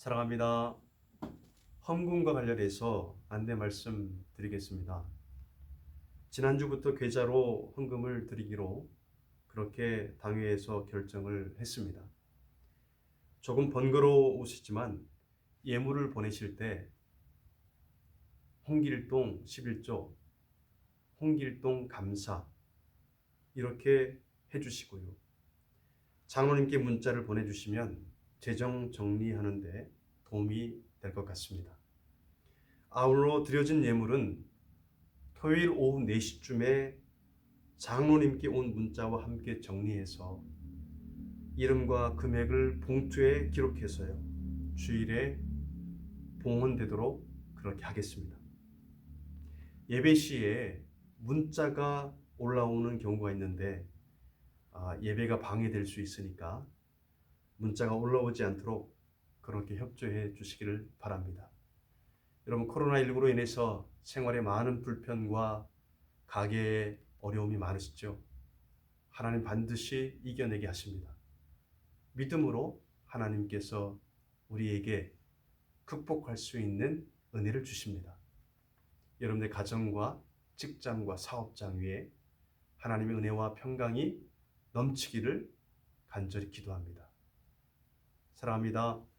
사랑합니다. 헌금과 관련해서 안내 말씀 드리겠습니다. 지난주부터 계좌로 헌금을 드리기로 그렇게 당회에서 결정을 했습니다. 조금 번거로우시지만 예물을 보내실 때 홍길동 11조, 홍길동 감사 이렇게 해주시고요. 장로님께 문자를 보내주시면 재정 정리하는 데 도움이 될 것 같습니다. 아울러 드려진 예물은 토요일 오후 4시쯤에 장로님께 온 문자와 함께 정리해서 이름과 금액을 봉투에 기록해서요. 주일에 봉헌되도록 그렇게 하겠습니다. 예배 시에 문자가 올라오는 경우가 있는데 아, 예배가 방해될 수 있으니까 문자가 올라오지 않도록 그렇게 협조해 주시기를 바랍니다. 여러분 코로나19로 인해서 생활에 많은 불편과 가게에 어려움이 많으시죠? 하나님 반드시 이겨내게 하십니다. 믿음으로 하나님께서 우리에게 극복할 수 있는 은혜를 주십니다. 여러분의 가정과 직장과 사업장 위에 하나님의 은혜와 평강이 넘치기를 간절히 기도합니다. 사랑합니다.